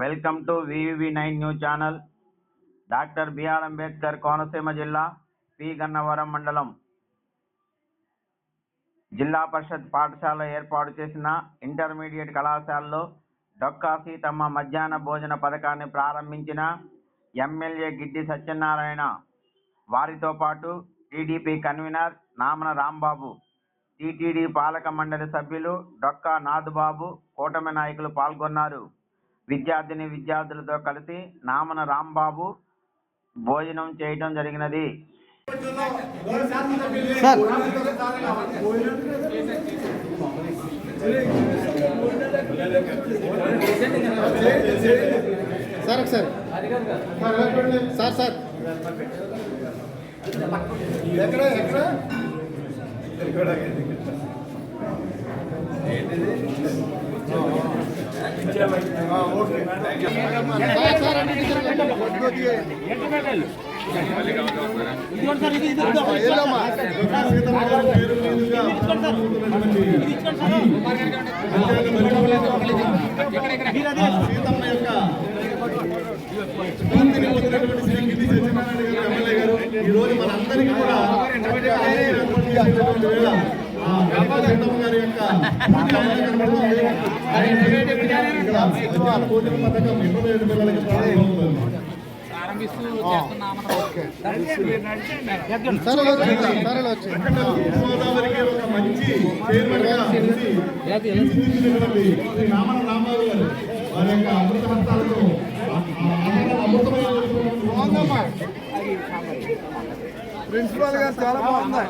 Welcome to V V nine news channel. Doctor B R Ambedkar Konaseema జిల్లా P. Gannavaram మండలం. జిల్లా పరిషత్ పాఠశాల ఏర్పాటు చేసిన ఇంటర్మీడియట్ కళాశాలలో డొక్కా సీతమ్మ మధ్యాహ్న భోజన పథకాన్ని ప్రారంభించిన ఎమ్మెల్యే గిడ్డి సత్యనారాయణ వారితో పాటు TDP convener Namana Rambabu TTD పాలక మండలి సభ్యులు డొక్కా నాథ్బాబు కూటమి నాయకులు పాల్గొన్నారు. విద్యార్థిని విద్యార్థులతో కలిసి నామన రాంబాబు భోజనం చేయడం జరిగినది. సార్. సార్ ఒకసారి. Sir sir. ఎక్కడ ఎక్కడ? సీతమ్మ యొక్క స్ఫూర్తిని పొందినటువంటి శ్రీ గిరి సత్యనారాయణ గారు ఎమ్మెల్యే గారు ఈ రోజు మనందరికీ కూడా వేళ ఆ గారి యొక్క కనబడుతుంది. పిల్లలకి ప్రారంభమవుతుంది గోదావరికి ఒక మంచి గారు వారి యొక్క అమృత హస్తాలతో ప్రిన్సిపాల్ గారు చాలా బాగుంది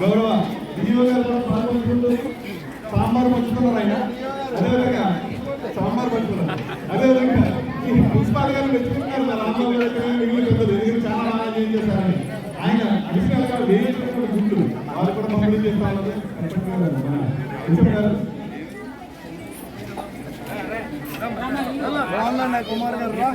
గౌరవ డిఓ గారు పాల్గొంటుంటూ సాంబార్ పంచుకున్నారు ఆయన. అదేవిధంగా సాంబార్ పంచుకున్నారు. అదేవిధంగా ఈ ప్రిన్సిపాల్ గారు మెచ్చుకుంటున్నారు. మా రాంబాబు గారు మిగిలిన పెద్దలు ఎందుకంటే చాలా బాగా ఏం చేశారని. ఆయన అడిషనల్గా వేయించినటువంటి గుంటూరు వారు కూడా పంపిణీ చేస్తా ఉన్నారు. గారు కుమార్ గారు రా.